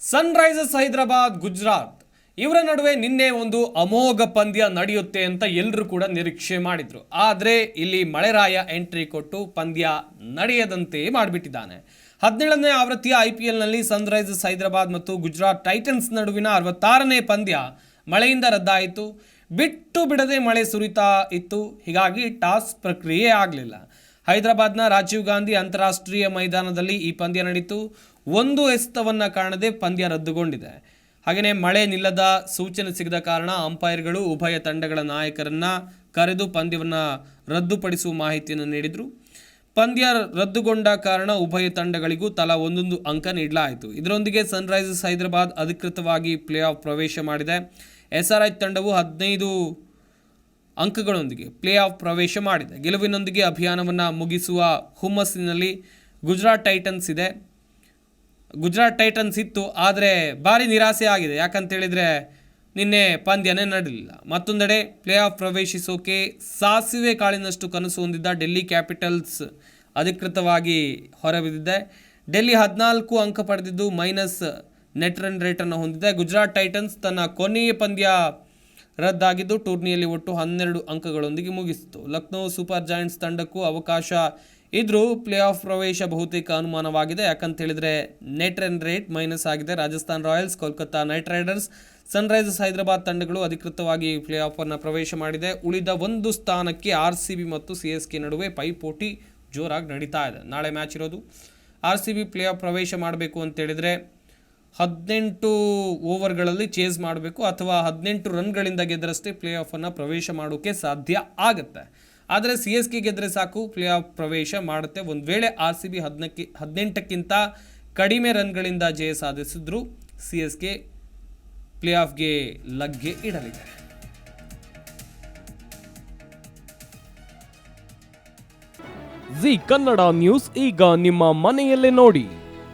ಸನ್ risers Hyderabad Gujarat ಇವರ ನಡುವೆ ನಿನ್ನೆ ಒಂದು ಅಮೋಘ ಪಂದ್ಯ ನಡೆಯುತ್ತೆ ಅಂತ ಎಲ್ಲರೂ ಕೂಡ ನಿರೀಕ್ಷೆ ಮಾಡಿದ್ರು. ಆದರೆ ಇಲ್ಲಿ ಮಳೆರಾಯ ಎಂಟ್ರಿ ಕೊಟ್ಟು ಪಂದ್ಯ ನಡೆಯದಂತೆ ಮಾಡಿಬಿಟ್ಟಿದ್ದಾನೆ. ಹದಿನೇಳನೇ ಆವೃತ್ತಿಯ ಐ ಪಿ ಎಲ್ನಲ್ಲಿ ಸನ್ರೈಸರ್ಸ್ ಹೈದರಾಬಾದ್ ಮತ್ತು ಗುಜರಾತ್ ಟೈಟನ್ಸ್ ನಡುವಿನ ಅರವತ್ತಾರನೇ ಪಂದ್ಯ ಮಳೆಯಿಂದ ರದ್ದಾಯಿತು. ಬಿಟ್ಟು ಬಿಡದೆ ಮಳೆ ಸುರಿತಾ ಇತ್ತು. ಹೀಗಾಗಿ ಟಾಸ್ ಪ್ರಕ್ರಿಯೆ ಆಗಲಿಲ್ಲ. ಹೈದರಾಬಾದ್ನ ರಾಜೀವ್ ಗಾಂಧಿ ಅಂತಾರಾಷ್ಟ್ರೀಯ ಮೈದಾನದಲ್ಲಿ ಈ ಪಂದ್ಯ ನಡೆಯಿತು ಒಂದು ಎಸ್ತವನ್ನ ಕಾಣದೆ ಪಂದ್ಯ ರದ್ದುಗೊಂಡಿದೆ. ಹಾಗೆಯೇ ಮಳೆ ನಿಲ್ಲದ ಸೂಚನೆ ಸಿಗದ ಕಾರಣ ಅಂಪೈರ್ಗಳು ಉಭಯ ತಂಡಗಳ ನಾಯಕರನ್ನ ಕರೆದು ಪಂದ್ಯವನ್ನು ರದ್ದುಪಡಿಸುವ ಮಾಹಿತಿಯನ್ನು ನೀಡಿದರು. ಪಂದ್ಯ ರದ್ದುಗೊಂಡ ಕಾರಣ ಉಭಯ ತಂಡಗಳಿಗೂ ತಲಾ ಒಂದೊಂದು ಅಂಕ ನೀಡಲಾಯಿತು. ಇದರೊಂದಿಗೆ ಸನ್ರೈಸರ್ಸ್ ಹೈದರಾಬಾದ್ ಅಧಿಕೃತವಾಗಿ ಪ್ಲೇ ಆಫ್ ಪ್ರವೇಶ ಮಾಡಿದೆ. ಎಸ್ ಆರ್ ಐ ತಂಡವು ಹದಿನೈದು ಅಂಕಗಳೊಂದಿಗೆ ಪ್ಲೇ ಆಫ್ ಪ್ರವೇಶ ಮಾಡಿದೆ. ಗೆಲುವಿನೊಂದಿಗೆ ಅಭಿಯಾನವನ್ನು ಮುಗಿಸುವ ಹುಮ್ಮಸ್ಸಿನಲ್ಲಿ ಗುಜರಾತ್ ಟೈಟನ್ಸ್ ಇದೆ. ಗುಜರಾತ್ ಟೈಟನ್ಸ್ ಇತ್ತು, ಆದರೆ ಭಾರಿ ನಿರಾಸೆ ಆಗಿದೆ. ಯಾಕಂತೇಳಿದರೆ ನಿನ್ನೆ ಪಂದ್ಯನೇ ನಡೆಯಲಿಲ್ಲ ಮತ್ತೊಂದೆಡೆ ಪ್ಲೇ ಆಫ್ ಪ್ರವೇಶಿಸೋಕೆ ಸಾಸಿವೆ ಕಾಳಿನಷ್ಟು ಕನಸು ಹೊಂದಿದ್ದ ಡೆಲ್ಲಿ ಕ್ಯಾಪಿಟಲ್ಸ್ ಅಧಿಕೃತವಾಗಿ ಹೊರಬಿದ್ದಿದೆ. ಡೆಲ್ಲಿ ಹದಿನಾಲ್ಕು ಅಂಕ ಪಡೆದಿದ್ದು ಮೈನಸ್ ನೆಟ್ ರನ್ ರೇಟನ್ನು ಹೊಂದಿದೆ. ಗುಜರಾತ್ ಟೈಟನ್ಸ್ ತನ್ನ ಕೊನೆಯ ಪಂದ್ಯ ರದ್ದಾಗಿದ್ದು ಟೂರ್ನಿಯಲ್ಲಿ ಒಟ್ಟು ಹನ್ನೆರಡು ಅಂಕಗಳೊಂದಿಗೆ ಮುಗಿಸಿತು. ಲಕ್ನೋ ಸೂಪರ್ ಜಾಯಿಂಟ್ಸ್ ತಂಡಕ್ಕೂ ಅವಕಾಶ ಇದ್ರೂ ಪ್ಲೇ ಆಫ್ ಪ್ರವೇಶ ಬಹುತೇಕ ಅನುಮಾನವಾಗಿದೆ. ಯಾಕಂತ ಹೇಳಿದ್ರೆ ನೆಟ್ ರನ್ ರೇಟ್ ಮೈನಸ್ ಆಗಿದೆ. Rajasthan Royals, Kolkata Knight Riders, Sunrisers Hyderabad ತಂಡಗಳು ಅಧಿಕೃತವಾಗಿ ಪ್ಲೇ ಆಫ್ ಅನ್ನು ಪ್ರವೇಶ ಮಾಡಿದೆ. ಉಳಿದ ಒಂದು ಸ್ಥಾನಕ್ಕೆ ಆರ್ ಸಿ ಬಿ ಮತ್ತು ಸಿ ಎಸ್ ಕೆ ನಡುವೆ ಪೈಪೋಟಿ ಜೋರಾಗಿ ನಡೀತಾ ಇದೆ. ನಾಳೆ ಮ್ಯಾಚ್ ಇರೋದು. R C B play off ಪ್ರವೇಶ ಮಾಡಬೇಕು ಅಂತೇಳಿದರೆ ಹದಿನೆಂಟು ಓವರ್ಗಳಲ್ಲಿ ಚೇಸ್ ಮಾಡಬೇಕು ಅಥವಾ ಹದಿನೆಂಟು ರನ್ಗಳಿಂದ ಗೆದ್ದರಷ್ಟೇ ಪ್ಲೇ ಆಫನ್ನು ಪ್ರವೇಶ ಮಾಡೋಕ್ಕೆ ಸಾಧ್ಯ ಆಗುತ್ತೆ. ಆದರೆ ಸಿ ಎಸ್ ಕೆ ಗೆದ್ದರೆ ಸಾಕು ಪ್ಲೇ ಆಫ್ ಪ್ರವೇಶ ಮಾಡುತ್ತೆ. ಒಂದು ವೇಳೆ ಆರ್ ಸಿ ಬಿ ಹದಿನಕ್ಕೆ, ಹದಿನೆಂಟಕ್ಕಿಂತ ಕಡಿಮೆ ರನ್ಗಳಿಂದ ಜಯ ಸಾಧಿಸಿದ್ರು ಸಿ ಎಸ್ ಕೆ ಪ್ಲೇ ಆಫ್ಗೆ ಲಗ್ಗೆ ಇಡಲಿದೆ. ಜಿ ಕನ್ನಡ ನ್ಯೂಸ್ ಈಗ ನಿಮ್ಮ ಮನೆಯಲ್ಲೇ ನೋಡಿ.